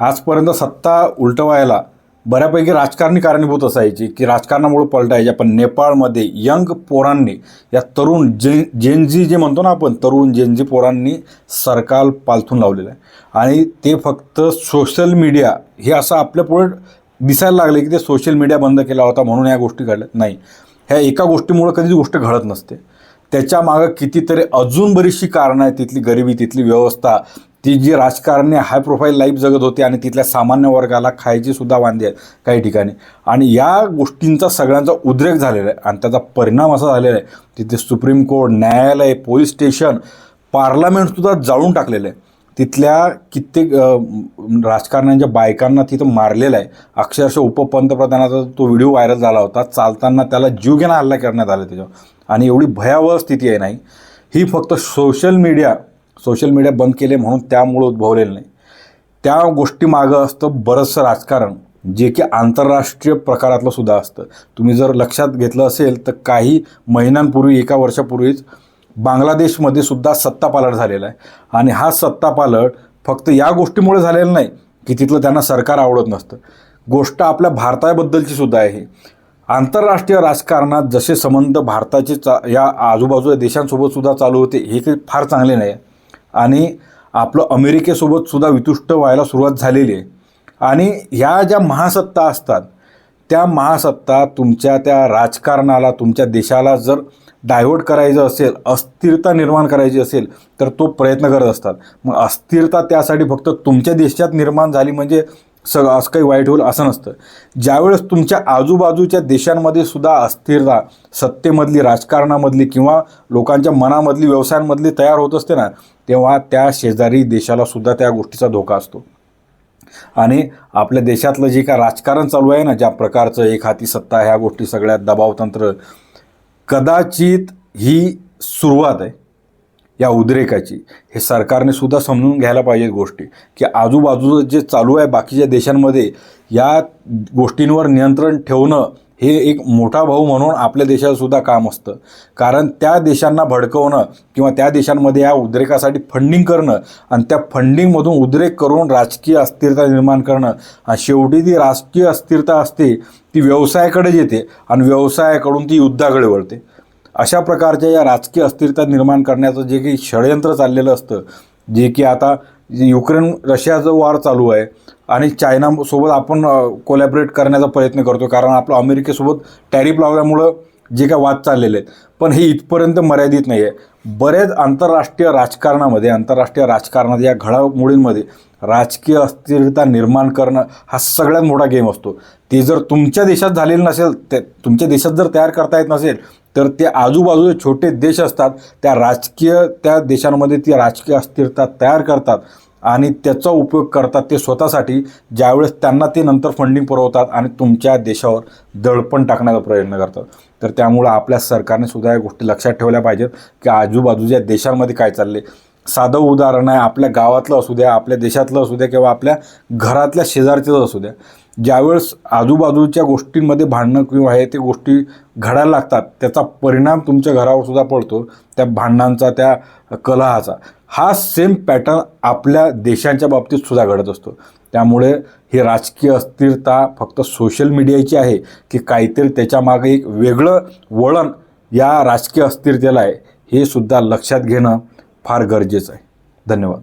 आजपर्यंत सत्ता उलटवायला बऱ्यापैकी राजकारणी कारणीभूत असायची की राजकारणामुळे पलटायचे पण नेपाळमध्ये यंग पोरांनी या तरुण जे जेनजी जे म्हणतो ना आपण तरुण जेनजी पोरांनी सरकार पालथून लावलेलं आहे. आणि ते फक्त सोशल मीडिया हे असं आपल्यापुढे दिसायला लागले की ते सोशल मीडिया बंद केला होता म्हणून या गोष्टी घडल्या. नाही. ह्या एका गोष्टीमुळे कधीच गोष्ट घडत नसते. त्याच्यामागं कितीतरी अजून बरीचशी कारणं आहेत तिथली गरिबी तिथली व्यवस्था ती जी राजकारणी हाय प्रोफाईल लाईफ जगत होती आणि तिथल्या सामान्य वर्गाला खायची सुद्धा वांदे आहेत काही ठिकाणी. आणि या गोष्टींचा सगळ्यांचा उद्रेक झालेला आहे आणि त्याचा परिणाम असा झालेला आहे तिथे सुप्रीम कोर्ट न्यायालय पोलीस स्टेशन पार्लमेंटसुद्धा जाळून टाकलेलं आहे. तिथल्या कित्येक राजकारण्यांच्या बायकांना तिथं मारलेलं आहे. अक्षरशः उपपंतप्रधानाचा तो व्हिडिओ व्हायरल झाला होता. चालताना त्याला जीवघेणा हल्ला करण्यात आला त्याच्यावर. आणि एवढी भयावह स्थिती आहे नाही. ही फक्त सोशल मीडिया सोशल मीडिया बंद केले म्हणून त्यामुळं उद्भवलेलं नाही. त्या गोष्टीमागं असतं बरंचसं राजकारण जे की आंतरराष्ट्रीय प्रकारातलं सुद्धा असतं. तुम्ही जर लक्षात घेतलं असेल तर काही महिन्यांपूर्वी एका वर्षापूर्वीच बांगलादेशमध्ये सुद्धा सत्तापालट झालेला आहे. आणि हा सत्तापालट फक्त या गोष्टीमुळे झालेला नाही की तिथलं त्यांना सरकार आवडत नसतं. गोष्ट आपल्या भारताबद्दलची सुद्धा आहे. आंतरराष्ट्रीय राजकारणात जसे संबंध भारताचे चा या आजूबाजूच्या देशांसोबत सुद्धा चालू होते हे काही फार चांगले नाही आहे. आणि आपलं अमेरिकेसोबत सुद्धा वितुष्ट व्हायला सुरुवात झालेली आहे. आणि ह्या ज्या महासत्ता असतात त्या महासत्ता तुमच्या त्या राजकारणाला तुमच्या देशाला जर डायव्हर्ट करायचं असेल अस्थिरता निर्माण करायची असेल तर तो प्रयत्न करत असतात. मग अस्थिरता त्यासाठी फक्त तुमच्या देशात निर्माण झाली म्हणजे सगळं असं काही वाईट होईल असं नसतं. ज्यावेळेस तुमच्या आजूबाजूच्या देशांमध्ये सुद्धा अस्थिरता सत्तेमधली राजकारणामधली किंवा लोकांच्या मनामधली व्यवसायांमधली तयार होत असते ना तेव्हा त्या शेजारी देशाला सुद्धा त्या गोष्टीचा धोका असतो. आणि आपल्या देशातलं जे काय राजकारण चालू आहे ना ज्या प्रकारचं एक हाती सत्ता ह्या गोष्टी सगळ्यात दबावतंत्र कदाचित ही सुरुवात आहे. या उद्रेकाची. हे सरकारने सुद्धा समजून घ्यायला पाहिजेत गोष्टी. की आजूबाजूचं जे चालू आहे बाकीच्या देशांमध्ये या गोष्टींवर नियंत्रण ठेवणं हे एक मोठा भाऊ म्हणून आपल्या देशातसुद्धा काम असतं. कारण त्या देशांना भडकवणं किंवा त्या देशांमध्ये या उद्रेकासाठी फंडिंग करणं आणि त्या फंडिंगमधून उद्रेक करून राजकीय अस्थिरता निर्माण करणं आणि शेवटी ती राजकीय अस्थिरता असते ती व्यवसायाकडे येते आणि व्यवसायाकडून ती युद्धाकडे वळते. अशा प्रकारच्या या राजकीय अस्थिरता निर्माण करण्याचं जे काही षडयंत्र चाललेलं असतं जे की आता युक्रेन रशियाचं वार चालू आहे आणि चायनासोबत आपण कोलॅबरेट करण्याचा प्रयत्न करतो कारण आपलं अमेरिकेसोबत टॅरिफ लावल्यामुळं जे काय वाद चाललेले आहेत. पण हे इथपर्यंत मर्यादित नाही आहे. बरेच आंतरराष्ट्रीय राजकारणामध्ये आंतरराष्ट्रीय राजकारणात या घडामोडींमध्ये राजकीय अस्थिरता निर्माण करणं हा सगळ्यात मोठा गेम असतो. ते जर तुमच्या देशात झालेलं नसेल ते तुमच्या देशात जर तयार करता येत नसेल तर ते आजूबाजूचे छोटे देश असतात त्या राजकीय त्या देशांमध्ये ती राजकीय अस्थिरता तयार करतात आणि त्याचा उपयोग करतात ते स्वतःसाठी ज्यावेळेस त्यांना ते नंतर फंडिंग पुरवतात आणि तुमच्या देशावर दडपण टाकण्याचा प्रयत्न करतात. तर त्यामुळं आपल्या सरकारने सुद्धा या गोष्टी लक्षात ठेवल्या पाहिजेत की आजूबाजूच्या देशांमध्ये काय चालले साधं उदाहरण आहे आपल्या गावातलं असू द्या आपल्या देशातलं असू द्या किंवा आपल्या घरातल्या शेजारचंच असू द्या. ज्यावेळेस आजूबाजूच्या गोष्टींमध्ये भांडणं किंवा हे ते गोष्टी घडायला लागतात त्याचा परिणाम तुमच्या घरावर सुद्धा पडतो त्या भांडणांचा त्या कलहाचा. हा सेम पॅटर्न आपल्या देशांच्या बाबतीत सुद्धा घडत असतो. त्यामुळे ही राजकीय अस्थिरता फक्त सोशल मीडियाची आहे की काहीतरी त्याच्यामागे एक वेगळं वळण या राजकीय अस्थिरतेला आहे हे सुद्धा लक्षात घेणं फार गरजेचं आहे. धन्यवाद.